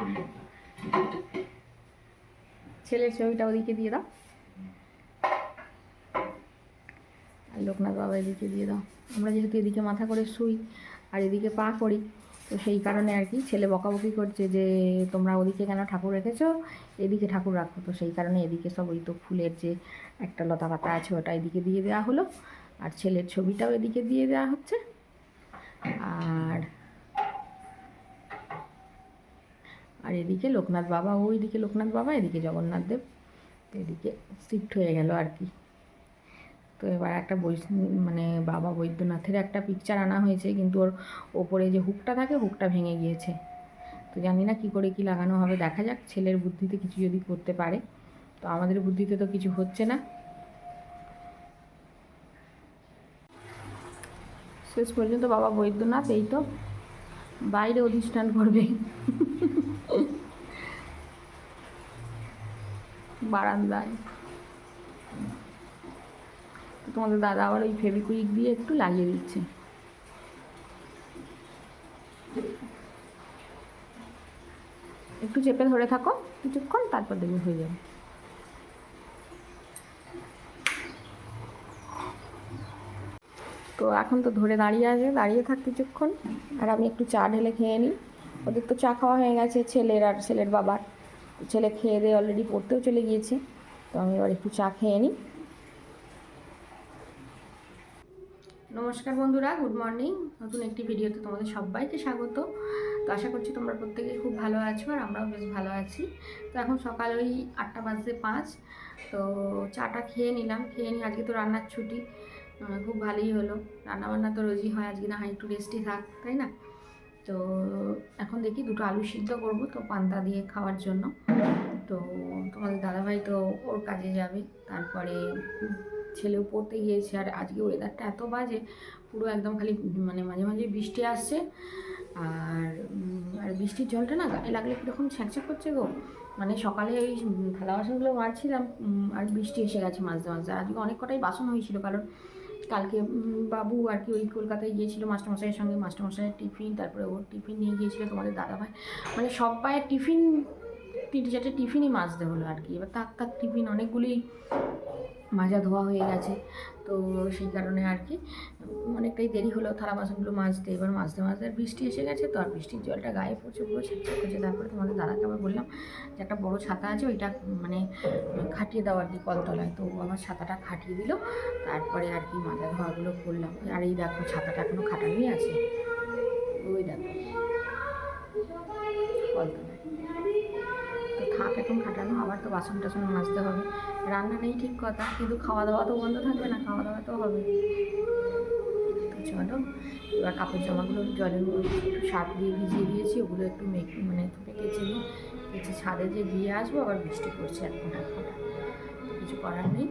করি ছেলের ছবিটা ওদিকে দিয়ে দাও। আর লোকনাথ বাবা এদিকে দিয়ে দাও। আমরা যেহেতু এদিকে মাথা করে শুই আর এদিকে পা করি, তো সেই কারণে আর কি ছেলে বকাবকি করছে যে তোমরা ওদিকে কেন ঠাকুর রেখেছো? এদিকে ঠাকুর রাখো। তো সেই কারণে এদিকে সব ওই তো ফুলের যে একটা লতা পাতা আছে ওটা এদিকে দিয়ে দেওয়া হলো। আর ছেলের ছবিটাও এদিকে দিয়ে দেওয়া হচ্ছে। আর আর এদিকে লোকনাথ বাবা ওইদিকে লোকনাথ বাবা, এদিকে জগন্নাথ দেব। এদিকে শিফট হয়ে গেল আর কি। তো এবার একটা বৈ মানে বাবা বৈদ্যনাথের একটা পিকচার আনা হয়েছে, কিন্তু ওর ওপরে যে হুকটা থাকে হুকটা ভেঙে গিয়েছে। তো জানি না কী করে কি লাগানো হবে, দেখা যাক, ছেলের বুদ্ধিতে কিছু যদি করতে পারে। তো আমাদের বুদ্ধিতে তো কিছু হচ্ছে না। শেষ পর্যন্ত বাবা বৈদ্যনাথ, এই তো। বাইরে অধিষ্ঠান করবে। বারান্দায়। তোমাদের দাদা আবার ওই ফেভিকুইক দিয়ে একটু লাগিয়ে দিচ্ছে। একটু চেপে ধরে থাকো, কিছুক্ষণ তারপর দেখবে হয়ে যাবে। তো এখন তো ধরে দাঁড়িয়ে আছে, দাঁড়িয়ে থাক কিছুক্ষণ। আর আমি একটু চা ঢেলে খেয়ে নিই। ওদের তো চা খাওয়া হয়ে গেছে, ছেলের আর ছেলের বাবার। ছেলে খেয়ে দিয়ে অলরেডি পড়তেও চলে গিয়েছে। তো আমি এবার একটু চা খেয়ে নিই। নমস্কার বন্ধুরা গুড মর্নিং নতুন একটি ভিডিওতে তোমাদের সবাইকে স্বাগত। তো আশা করছি তোমরা প্রত্যেকেই খুব ভালো আছো আর আমরাও বেশ ভালো আছি। তো এখন সকাল ওই আটটা বাজতে পাঁচ। তো চাটা খেয়ে নিলাম, খেয়ে নিই আজকে তো রান্নার ছুটি। খুব ভালোই হলো। রান্নাবান্না তো রোজই হয়, আজকে না হয় একটু রেস্টই থাক, তাই না? তো এখন দেখি দুটো আলু সিদ্ধ করব, তো পান্তা দিয়ে খাওয়ার জন্য। তো তোমাদের দাদাভাই তো ওর কাজে যাবে, তারপরে ছেলেও পড়তে গিয়েছে, আর আজকে ওয়েদারটা এত বাজে, পুরো একদম খালি মানে মাঝে মাঝে বৃষ্টি আসছে, আর আর বৃষ্টির জলটা না গায়ে লাগলে কীরকম ছ্যাঁকছ্যাঁক করছে গো। মানে সকালে ওই থালা বাসনগুলো মারছিলাম আর বৃষ্টি এসে গেছে মাঝে মাঝে আজকে অনেক কটাই বাসন হয়েছিল, কারণ কালকে বাবু আর কি ওই কলকাতায় গিয়েছিল মাস্টারমশাইয়ের সঙ্গে। মাস্টারমশাইয়ের টিফিন, তারপরে ওর টিফিন নিয়ে গিয়েছিল তোমাদের দাদাভাই। মানে সব পায়ের টিফিন, তিনটে চারটে টিফিনই মাজতে হলো আর কি। এবার তাক তাক টিফিন অনেকগুলোই মাজা ধোয়া হয়ে গেছে। তো সেই কারণে আর কি, অনেকটাই দেরি হলো থালা বাসনগুলো মাজতে। এবার মাজতে মাজতে বৃষ্টি এসে গেছে তো আর বৃষ্টির জলটা গায়ে পড়ছে পুরো ছিটছে করছে তারপরে তোমাদের দাদাকে আবার বললাম যে একটা বড় ছাতা আছে ওইটা মানে খাটিয়ে দাও আর কি কলতলায়। তো আমার ছাতাটা খাটিয়ে দিল, তারপরে আর কি মাজা ধোয়াগুলো করলাম। আর এই দেখো ছাতাটা এখনও খাটানোই আছে। ওই দেখো। কলতলায়। এখন খাটানো, আবার তো বাসন টাসন মাজতে হবে। রান্না নেই ঠিক কথা, কিন্তু খাওয়া দাওয়া তো বন্ধ থাকবে না খাওয়া দাওয়া তো হবে। তো চলো, এবার কাপড় জামাগুলো জলের একটু সার দিয়ে ভিজিয়ে দিয়েছি, ওগুলো একটু মেখে মানে কেচে নিই। কেচে ছাদে যে দিয়ে আসব, আবার বৃষ্টি পড়ছে এক ফোঁটা কিছু করার নেই,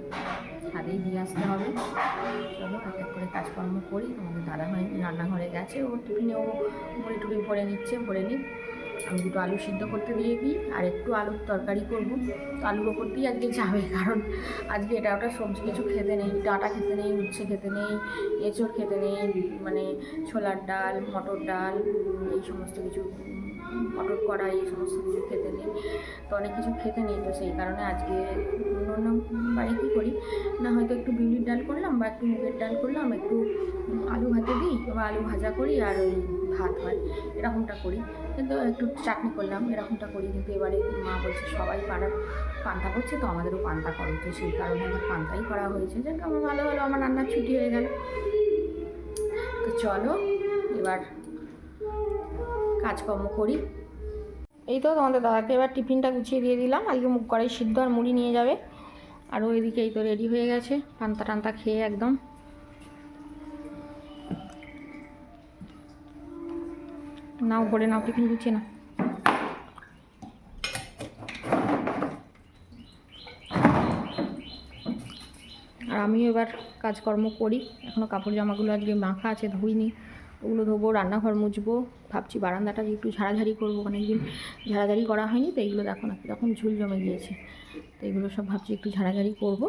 ছাদেই দিয়ে আসতে হবে। চলো, এক এক করে কাজকর্ম করি তোমাদের দাদা ভাই রান্নাঘরে গেছে, ও টিফিনে ও মুড়ি টুড়ি ভরে নিচ্ছে ভরে নিই আমি দুটো আলু সিদ্ধ করতে দিয়ে দিই আর একটু আলুর তরকারি করব। তো আলুর ওপর দিয়ে আজকে যাবে, কারণ আজকে এটা ওটা সবজি কিছু খেতে নেই, ডাঁটা খেতে নেই, উচ্ছে খেতে নেই, এঁচড় খেতে নেই মানে ছোলার ডাল, মটর ডাল, এই সমস্ত কিছু মটর কড়াই এই সমস্ত কিছু খেতে নেই। তো অনেক কিছু খেতে নেই তো সেই কারণে আজকে অন্য বাড়ি কী করি? না হয়তো একটু বিউলির ডাল করলাম বা একটু মুগের ডাল করলাম, একটু আলু ভাতে দিই বা আলু ভাজা করি আর ওই ভাত হয়, এরকমটা করি। কিন্তু একটু চাটনি করলাম, এরকমটা করি। কিন্তু এবারে মা বলছে সবাই পাড়ার পান্তা করছে তো আমাদেরও পান্তা করো তো সেই কারণে আমার পান্তাই করা হয়েছে। যাক, আমার ভালো হলো, আমার রান্নার ছুটি হয়ে গেল। তো চলো, এবার কাজকর্ম করি। এই তো তোমাদের দাদাকে এবার টিফিনটা গুছিয়ে দিয়ে দিলাম। আজকে মুখ কড়াই সিদ্ধ আর মুড়ি নিয়ে যাবে। আর ওইদিকে এই তো রেডি হয়ে গেছে, পান্তা টান্তা খেয়ে একদম। নাও করে নাও, টিফিন গুছিয়ে না আর আমিও এবার কাজকর্ম করি। এখনও কাপড় জামাগুলো আজকে মাখা আছে, ধুইনি। ওগুলো ধোবো, রান্নাঘর মুছবো, ভাবছি বারান্দাটা একটু ঝাড়াঝাড়ি করব, অনেকদিন ঝাড়াঝাড়ি করা হয়নি, তো এইগুলো দেখো না কীরকম ঝুল জমে গিয়েছে। তো এগুলো সব ভাবছি একটু ঝাড়াঝাড়ি করব,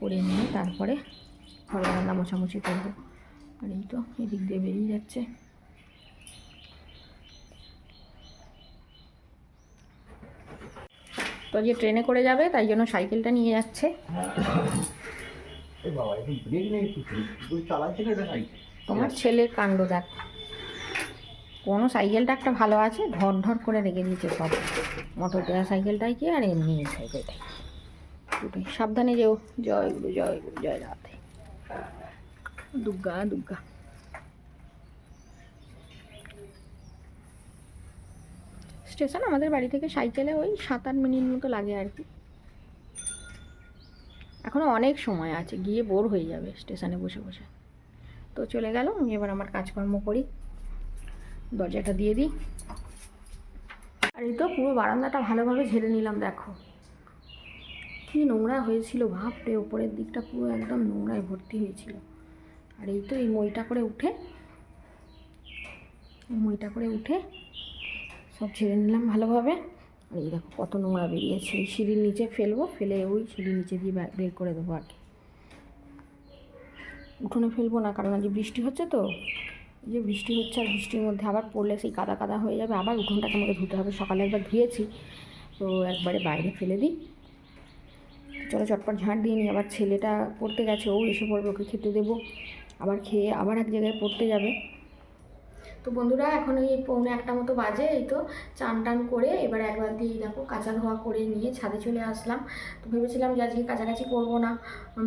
করে নিয়ে তারপরে ঘর রান্না মোছামুছি করব। আর এই তো, এদিক দিয়ে বেরিয়ে যাচ্ছে। তো যে ট্রেনে করে যাবে, তাই জন্য সাইকেলটা নিয়ে যাচ্ছে। বাবা ব্রেক নেই তুই না এটা সাইকেল। তোমার ছেলের কাণ্ড দেখ। কোনো সাইকেলটা একটা ভালো আছে ধর ধর করে রেখে দিয়েছে সব। মোটর দেওয়া সাইকেলটাই কি আর এমনি সাইকেলটাই। দুটোই সাবধানে যেও। জয় গুরু জয় গুরু জয় রাধে। দুর্গা দুর্গা স্টেশন আমাদের বাড়ি থেকে সাইকেলে ওই সাত আট মিনিট মতো লাগে আর কি। এখনও অনেক সময় আছে গিয়ে বোর হয়ে যাবে স্টেশনে বসে বসে। তো চলে গেল, আমি এবার আমার কাজকর্ম করি। দরজাটা দিয়ে দিই। আর এই তো পুরো বারান্দাটা ভালোভাবে ঝেড়ে নিলাম, দেখো। কী নোংরা হয়েছিল, ভাবতে ওপরের দিকটা পুরো একদম নোংরায় ভর্তি হয়েছিল। আর এই তো এই মইটা করে উঠে মইটা করে উঠে সব ছেড়ে নিলাম ভালোভাবে। আর এই দেখো কত নোংরা বেরিয়েছে, এই সিঁড়ির নিচে ফেলব, ফেলে ওই সিঁড়ির নিচে দিয়ে বের করে দেবো আর কি উঠোনে ফেলব না, কারণ আজ বৃষ্টি হচ্ছে তো। যে বৃষ্টি হচ্ছে আর বৃষ্টির মধ্যে আবার পড়লে সেই কাদা কাদা হয়ে যাবে, আবার উঠোনটাকে আমাকে ধুতে হবে। সকালে একবার ধুয়েছি, তো একবারে বাইরে ফেলে দিই। চলো চটপট ঝাঁট দিয়ে নিই, আবার ছেলেটা পড়তে গেছে, ও এসে পড়বে, ওকে খেতে দেবো। আবার খেয়ে আবার এক জায়গায় পড়তে যাবে। তো বন্ধুরা, এখন ওই পৌনে একটা মতো বাজে, এই তো চান টান করে এবার একবার দিয়ে দেখো কাঁচা ধোয়া করে নিয়ে ছাদে চলে আসলাম। তো ভেবেছিলাম যে আজকে কাছাকাছি করব না,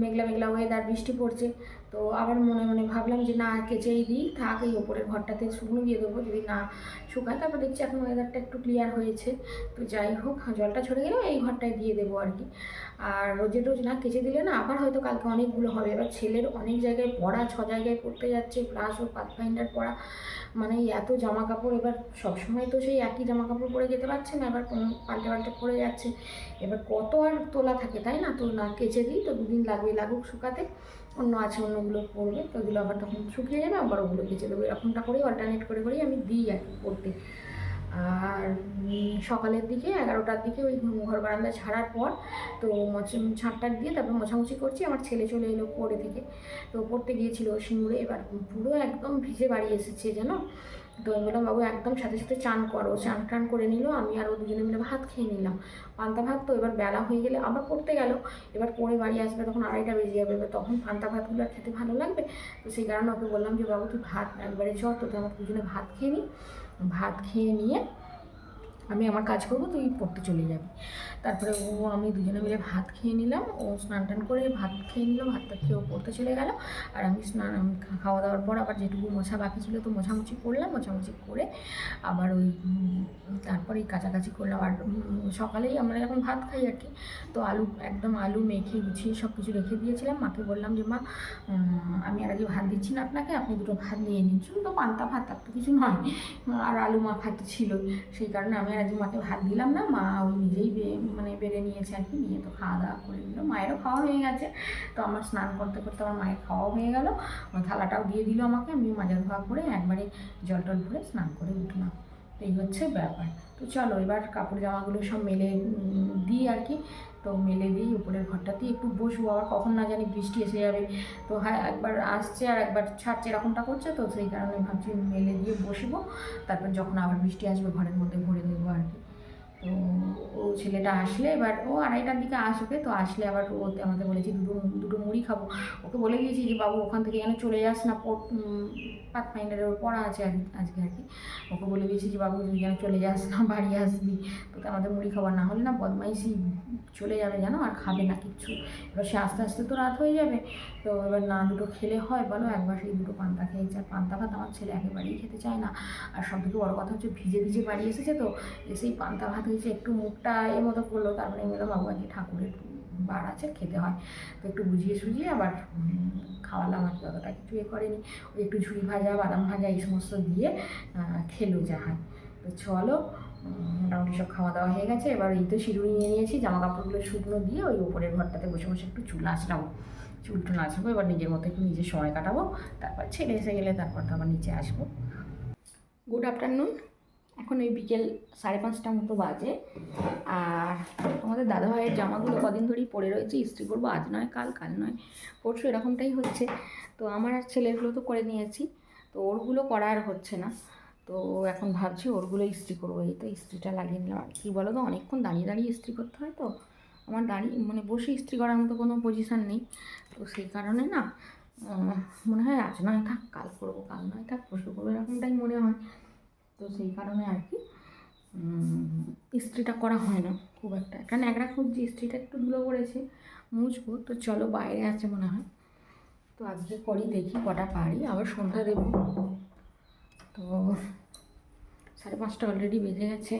মেঘলা মেঘলা ওয়েদার বৃষ্টি পড়ছে। তো আবার মনে মনে ভাবলাম যে না, কেচেই দিই, থাক এই ওপরের ঘরটাতে শুকনো দিয়ে দেবো, যদি না শুকায়, তারপর দেখছি এখন ওয়েদারটা একটু ক্লিয়ার হয়েছে। তো যাই হোক, জলটা ছড়ে গেলেও এই ঘরটায় দিয়ে দেবো আর কি। আর রোজে রোজ না কেচে দিলে না আবার হয়তো কালকে অনেকগুলো হবে। এবার ছেলের অনেক জায়গায় পড়া, ছ জায়গায় পড়তে যাচ্ছে প্লাস ওর পাথফাইন্ডার পড়া মানে এত জামা কাপড় এবার সবসময় তো সেই একই জামা কাপড় পরে যেতে পারছে না, এবার কোনো পাল্টে পাল্টে পরে যাচ্ছে। এবার কত আর তোলা থাকে, তাই না? তো না কেচে দিই, তো দুদিন লাগবে লাগুক শুকাতে। অন্য আছে, অন্যগুলো পরবে তো ওগুলো আবার তখন শুকিয়ে যাবে, আবার ওগুলো কেচে দেবো। এরকমটা করেই অল্টারনেট করে করেই আমি দিই আর কি পড়তে আর সকালের দিকে, এগারোটার দিকে ওই ঘর বারান্দা ছাড়ার পর, তো মোচ ছাঁটটাক দিয়ে তারপর মোছামুছি করছি। আমার ছেলে চলে এলো পড়ে থেকে তো পড়তে গিয়েছিল সিঙ্গুরে এবার পুরো একদম ভিজে বাড়ি এসেছে, জানো? তো বললাম বাবু একদম সাথে সাথে চান করো। চান টান করে নিল, আমি আর ও দুজনে মিলে ভাত খেয়ে নিলাম। পান্তা ভাত তো এবার বেলা হয়ে গেলে আবার পড়তে গেল। এবার পরে বাড়ি আসবে তখন আড়াইটা বেজে যাবে। এবার তখন পান্তা ভাতগুলো আর খেতে ভালো লাগবে? তো সেই কারণে ওকে বললাম যে, বাবু, তুই ভাত একবারে চ তোকে আমার দুজনে ভাত খেয়ে নিই ভাত খেয়ে নিয়ে আমি আমার কাজ করব, তুই পড়তে চলে যাবি। তারপরে ও, আমি দুজনে মিলে ভাত খেয়ে নিলাম। ও স্নান টান করে ভাত খেয়ে নিল, ভাতটা খেয়ে ও পড়তে চলে গেল। আর আমি স্নান খাওয়া দাওয়ার পর আবার যেটুকু মোছা বাকি ছিল তো মোছামুছি করলাম, মোছামুছি করে আবার ওই তারপরে কাছাকাছি করলাম। আর সকালেই আমরা যখন ভাত খাই আর কি, তো আলু, একদম আলু মেখে গুছিয়ে সব কিছু রেখে দিয়েছিলাম। মাকে বললাম যে, মা আমি আর আগে ভাত দিচ্ছি না আপনাকে, আপনি দুটো ভাত নিয়ে নিন। তো পান্তা ভাত তার তো কিছু নয়। আর আলু মাখা তো ছিল সেই কারণে আমি আজকে মাকে ভাত দিলাম না, মা ওই নিজেই মানে বেড়ে নিয়েছে আর কি, নিয়ে তো খাওয়া দাওয়া করে নিল। মায়েরও খাওয়া হয়ে গেছে, তো আমার স্নান করতে করতে আমার মায়ের খাওয়াও হয়ে গেল। থালাটাও দিয়ে দিল আমাকে, আমি মাজা ধোয়া করে একবারে জল টল ভরে স্নান করে উঠলাম। এই হচ্ছে ব্যাপার। তো চলো এবার কাপড় জামাগুলো সব মেলে দিই আর কি। তো মেলে দিই, উপরের ঘরটাতে একটু বসবো, আবার কখন না জানি বৃষ্টি এসে যাবে। তো হ্যাঁ একবার আসছে আর একবার ছাড়ছে, এরকমটা করছে তো, সেই কারণে ভাবছি মেলে দিয়ে বসবো, তারপর যখন আবার বৃষ্টি আসবে, ঘরের মধ্যে ভরে দেবো আর কি। তো ও ছেলেটা আসলে এবার ও আড়াইটার দিকে আসবে, তো আসলে আবার ও আমাকে বলেছি দুটো দুটো মুড়ি খাব। ওকে বলে দিয়েছি যে, বাবু, ওখান থেকে এখানে চলে যাস না পাত ফাইন্ডারের ওর পড়া আছে আজকে আর কি। ওকে বলে দিয়েছি যে, বাবু, তুই যেন চলে যাস না, বাড়ি আসবি। তোকে আমাদের মুড়ি খাবার না হলে না বদমাইশি চলে যাবে জানো আর খাবে না কিচ্ছু। এবার সে আস্তে আস্তে তো রাত হয়ে যাবে। তো এবার না দুটো খেলে হয়, বলো, একবার সেই দুটো পান্তা খেয়েছে আর পান্তা ভাত আমার ছেলে একেবারেই খেতে চায় না। আর সব থেকে বড়ো কথা হচ্ছে, ভিজে ভিজে বাড়ি এসেছে তো, এসেই পান্তা ভাত হয়েছে একটু মুখটা এর মতো করল তারপরে আমি বললাম বাবু ঠাকুরের বার আছে, খেতে হয়। তো একটু বুঝিয়ে সুঝিয়ে আবার খাওয়ালাম আর কি, অতটা কিছু এ করেনি। ওই একটু ঝুড়ি ভাজা, বাদাম ভাজা এই সমস্ত দিয়ে খেলো যা হয়। তো চলো মোটামুটি সব খাওয়া দাওয়া হয়ে গেছে। এবার এই তো সিঁড়ি নিয়ে নিয়েছি জামা কাপড়গুলো শুকনো দিয়ে ওই উপরের ঘরটাতে বসে বসে একটু চুল আসলাম চুল টুল আসব এবার নিজের মতো একটু নিজের সময় কাটাবো। তারপর ছেলে এসে গেলে তারপর তো আবার নিচে আসব। গুড আফটারনুন এখন ওই বিকেল সাড়ে পাঁচটা মতো বাজে। আর তোমাদের দাদাভাইয়ের জামাগুলো কদিন ধরেই পড়ে রয়েছে, ইস্ত্রি করব, আজ নয়, কাল কাল নয়, পরশু এরকমটাই হচ্ছে। তো আমার আর ছেলেগুলো তো করে নিয়েছি, তো ওরগুলো করা আর হচ্ছে না। তো এখন ভাবছি ওরগুলো ইস্ত্রি করব, এই তো ইস্ত্রিটা লাগিয়ে নিলাম। আর কি বলো তো, অনেকক্ষণ দাঁড়িয়ে দাঁড়িয়ে ইস্ত্রি করতে হয় তো? আমার দাঁড়িয়ে মানে বসে ইস্ত্রি করার মতো কোনো পজিশান নেই। তো সেই কারণে না মনে হয় আজ নয় থাক, কাল করব, কাল নয় থাক, পরশু করব, এরকমটাই মনে হয়। তো সেই কারণে আর কি ইস্ত্রিটা করা হয় না খুব একটা। কারণ একরা খুঁজছি ইস্ত্রিটা একটু ধুলো পড়েছে, মুছবো, তো চলো বাইরে আছে মনে হয়। তো আজকে করি দেখি কটা পারি, আবার সন্ধ্যা দেবো। তো সাড়ে পাঁচটা অলরেডি বেজে গেছে।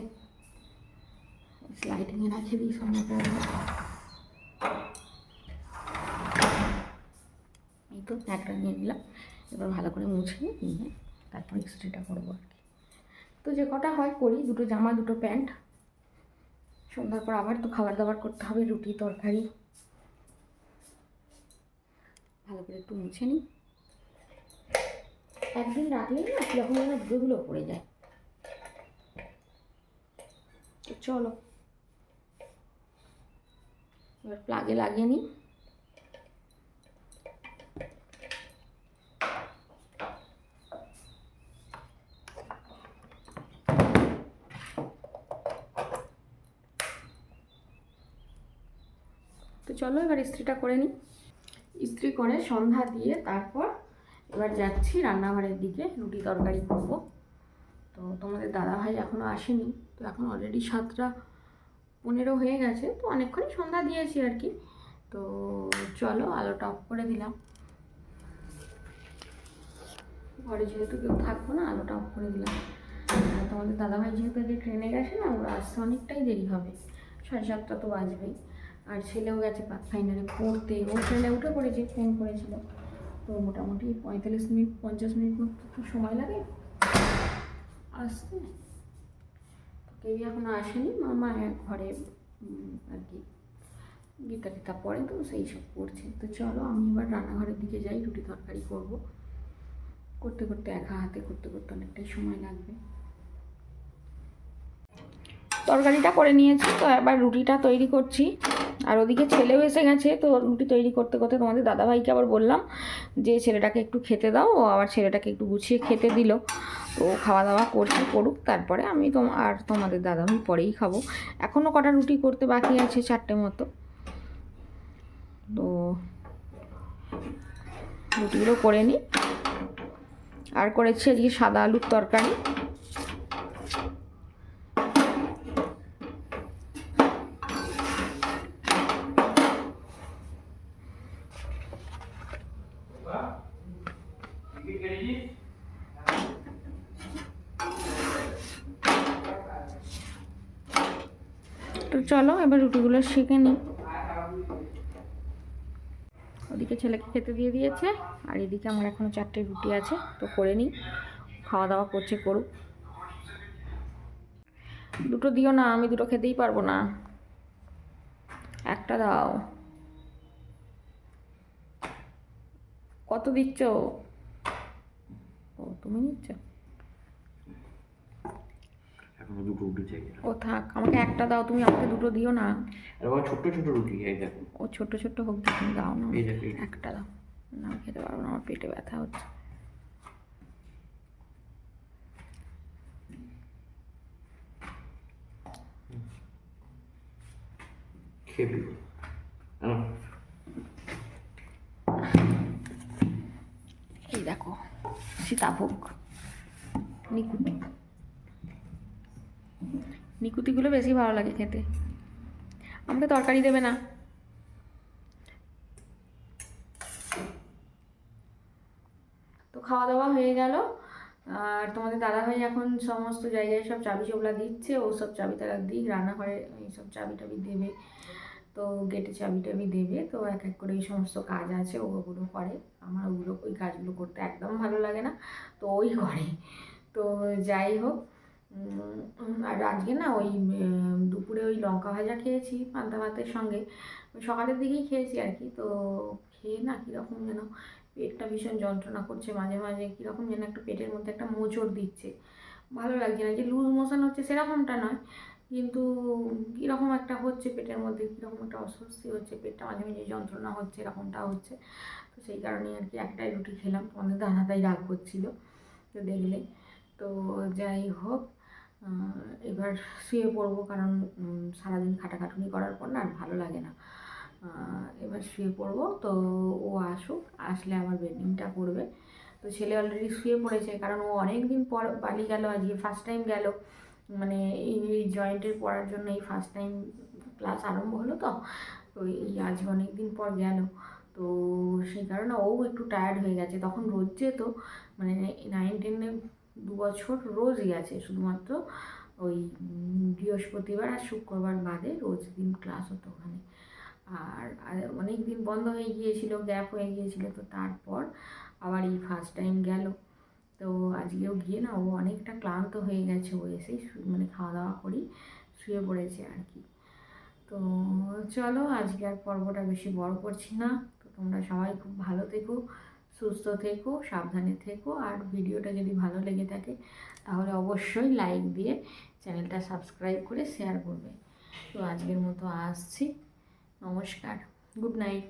লাইটিংয়ে রাখে দিই সন্ধ্যা এই তো একটা নিয়ে নিলাম, এবার ভালো করে মুছে নিয়ে তারপর ইস্ত্রিটা করব আর কি। তো যে কটা হয় করি, দুটো জামা, দুটো প্যান্ট। সন্ধ্যার পর আবার তো খাবার দাবার করতে হবে, রুটি, তরকারি। ভালো করে একটু মুছে নিই। একদিন রাখলেই না কীরকম যেন ধুলোগুলো পড়ে যায়। চলো। এবার প্লাগে লাগিয়ে নিই। চলো এবার ইস্ত্রিটা করে নিই। ইস্ত্রি করে সন্ধ্যা দিয়ে তারপর এবার যাচ্ছি রান্নাঘরের দিকে, রুটি তরকারি করব। তো তোমাদের দাদাভাই এখনও আসেনি, তো এখন অলরেডি সাতটা পনেরো হয়ে গেছে, তো অনেকক্ষণই সন্ধ্যা দিয়েছি আর কি। তো চলো আলোটা অফ করে দিলাম। ঘরে যেহেতু কেউ থাকব না, আলোটা অফ করে দিলাম। তোমাদের দাদাভাই যেহেতু ট্রেনে গেছে না, ওরা আসতে অনেকটাই দেরি হবে। সাড়ে সাতটা তো বাজবেই। আর ছেলেও গেছে পাক ফাইনালে পড়তে। ও ট্রেনে উঠে পড়েছে ফোন করেছিল। তো মোটামুটি পঁয়তাল্লিশ মিনিট, পঞ্চাশ মিনিট মতো সময় লাগে। আসতে কেউই এখনও আসেনি। মামা ঘরে আর কি, গীতা টিতা পড়ে তো সেই সব করছে। তো চলো, আমি এবার রান্নাঘরের দিকে যাই, রুটি তরকারি করব। করতে করতে একা হাতে, করতে করতে অনেকটাই সময় লাগবে। তরকারিটা করে নিয়েছি, তো এবার রুটিটা তৈরি করছি। আর ওদিকে ছেলেও এসে গেছে, তো রুটি তৈরি করতে করতে তোমাদের দাদাভাইকে আবার বললাম যে ছেলেটাকে একটু খেতে দাও, ও আবার ছেলেটাকে একটু গুছিয়ে খেতে দিল। তো খাওয়া দাওয়া করছে, করুক, তারপরে আমি তো আর তোমাদের দাদাভাই পরেই খাব। এখনও কটা রুটি করতে বাকি আছে চারটে মতো। তো রুটিগুলো করে নিই। আর করেছি আজকে সাদা আলুর তরকারি তো এবার রুটিগুলো সেঁকে নিই। ওদিকে ছেলেকে খেতে দিয়ে দিয়েছে, আর এদিকে আমার এখনও চারটে রুটি আছে, তো করে নিই। খাওয়া দাওয়া করছে, করুক। দুটো দিও না, আমি দুটো খেতেই পারব না। একটা দাও। কত দিচ্ছ? ও, তুমি নিচ্ছ? দুটো রুটি চাই ও থাক আমাকে একটা দাও তুমি আমাকে দুটো দিও না। আর বাবা ছোট্ট ছোট রুটি এই দেখো ও ছোট ছোট হোক তুমি দাও না। এই দেখো একটা দাও। না আমি খেতে পারব না আমার পেটে ব্যথা হচ্ছে। খেবি আনো এই দেখো সীতাভোগ নিকুতি নিকুতিগুলো বেশি ভালো লাগে খেতে। আমাকে তরকারি দেবে না। তো খাওয়া দাওয়া হয়ে গেল। আর তোমাদের দাদাভাই এখন সমস্ত জায়গায় সব চাবি চোবলা দিচ্ছে, ও সব চাবি তারা দিক, রান্নাঘরে এইসব চাবি টাবি দেবে। তো গেটে চাবি টাবি দেবে, তো এক এক করে এই সমস্ত কাজ আছে ওগুলো করে। আমার ওগুলো, ওই কাজগুলো করতে একদম ভালো লাগে না, তো ওই করে। তো যাই হোক আর আজকে না ওই দুপুরে ওই লঙ্কা ভাজা খেয়েছি পান্তা ভাতের সঙ্গে। সকালের দিকেই খেয়েছি আর কি। তো খেয়ে না কীরকম যেন পেটটা ভীষণ যন্ত্রণা করছে। মাঝে মাঝে কীরকম যেন একটা পেটের মধ্যে একটা মোচড় দিচ্ছে। ভালো লাগছে না যে লুজ মোশন হচ্ছে সেরকমটা নয়। কিন্তু কীরকম একটা হচ্ছে পেটের মধ্যে, কীরকম একটা অস্বস্তি হচ্ছে, পেটটা মাঝে মাঝে যন্ত্রণা হচ্ছে এরকমটা হচ্ছে। তো সেই কারণেই আর কি একটাই রুটি খেলাম। তোমাদের দাদাটাই রাগ করছিল তো দেখলে। তো যাই হোক এবার শুয়ে পড়ব কারণ সারাদিন খাটাখাটুনি করার পর না আর ভালো লাগে না। এবার শুয়ে পড়ব, তো ও আসুক, আসলে আমার বেডিংটা করবে। তো ছেলে অলরেডি শুয়ে পড়েছে, কারণ ও অনেক দিন পর বালি গেল, আজকে ফার্স্ট টাইম গেল। মানে এই জয়েন্টের পড়ার জন্য এই ফার্স্ট টাইম ক্লাস আরম্ভ হলো তো তো এই আজ অনেক দিন পর গেল। তো সেই কারণে ও একটু টায়ার্ড হয়ে গেছে, তখন রোজ যেত মানে নাইন টেনে দু বছর রোজ গেছে শুধুমাত্র ওই বৃহস্পতিবার আর শুক্রবার বাদে রোজ দিন ক্লাস হতো ওখানে। আর অনেক দিন বন্ধ হয়ে গিয়েছিল গ্যাপ হয়ে গিয়েছিল, তো তারপর আবার এই ফার্স্ট টাইম গেল। তো আজকেও গিয়ে না ও অনেকটা ক্লান্ত হয়ে গেছে, ও এসেই মানে খাওয়া দাওয়া করি শুয়ে পড়েছে আর কি। তো চলো আজকে আর পর্বটা বেশি বড় করছি না। তো তোমরা সবাই খুব ভালো থেকো। সুস্থ থেকো, সাবধানে থেকো। আর ভিডিওটা যদি ভালো লেগে থাকে, তাহলে অবশ্যই লাইক দিয়ে চ্যানেলটা সাবস্ক্রাইব করে শেয়ার করবে। তো আজকের মতো আসছি। নমস্কার। Good night